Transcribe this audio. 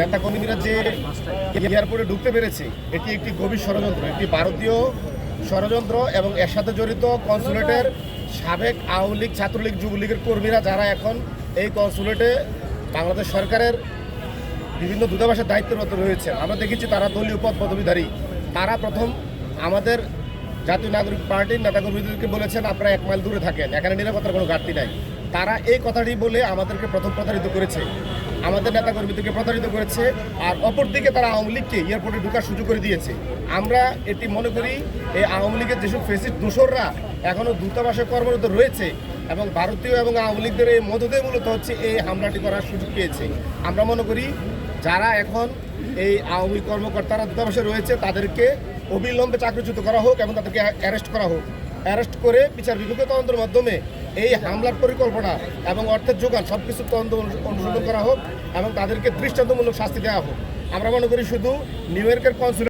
নেতা কর্মীরা যে এয়ারপোর্টে ঢুকতে পেরেছে, এটি একটি গভীর ষড়যন্ত্র, একটি ভারতীয় ষড়যন্ত্র এবং এর সাথে জড়িত কনসুলেটের সাবেক আওয়ামী লীগ, ছাত্রলীগ, যুবলীগের কর্মীরা যারা এখন এই কনসুলেটে বাংলাদেশ সরকারের বিভিন্ন দূতাবাসের দায়িত্বরত রয়েছে। আমরা দেখেছি তারা দলীয় পদ পদবীধারী তারা প্রথম আমাদের জাতীয় নাগরিক পার্টির নেতাকর্মীদেরকে বলেছেন, আপনারা এক মাইল দূরে থাকেন, এখানে নিরাপত্তার কোনো ঘাটতি নাই। তারা এই কথাটি বলে আমাদেরকে প্রথম প্রতারিত করেছে। আমাদের নেতাকর্মীদেরকে প্রতারিত করেছে আর অপরদিকে তারা আওয়ামী লীগকে এয়ারপোর্টে ঢোকার সুযোগ করে দিয়েছে। আমরা এটি মনে করি, এই আওয়ামী লীগের যেসব ফেসিস দোসররা এখনও দূতাবাসে কর্মরত রয়েছে এবং ভারতীয় এবং আওয়ামী লীগদের এই মদতে মূলত হচ্ছে এই হামলাটি করার সুযোগ পেয়েছে। আমরা মনে করি, যারা এখন এই আওয়ামী কর্মকর্তারা দূতাবাসে রয়েছে, তাদেরকে অবিলম্বে চাকরিচ্যুত করা হোক এবং তাদেরকে অ্যারেস্ট করা হোক। অ্যারেস্ট করে বিচার বিভাগীয় তদন্তের মাধ্যমে এই হামলার পরিকল্পনা এবং অর্থের যোগান সব কিছু তদন্ত অনু- অনুসন্ধান করা হোক এবং তাদেরকে দৃষ্টান্তমূলক শাস্তি দেওয়া হোক। আমরা মনে করি শুধু নিউ ইয়র্কের কনসুলেট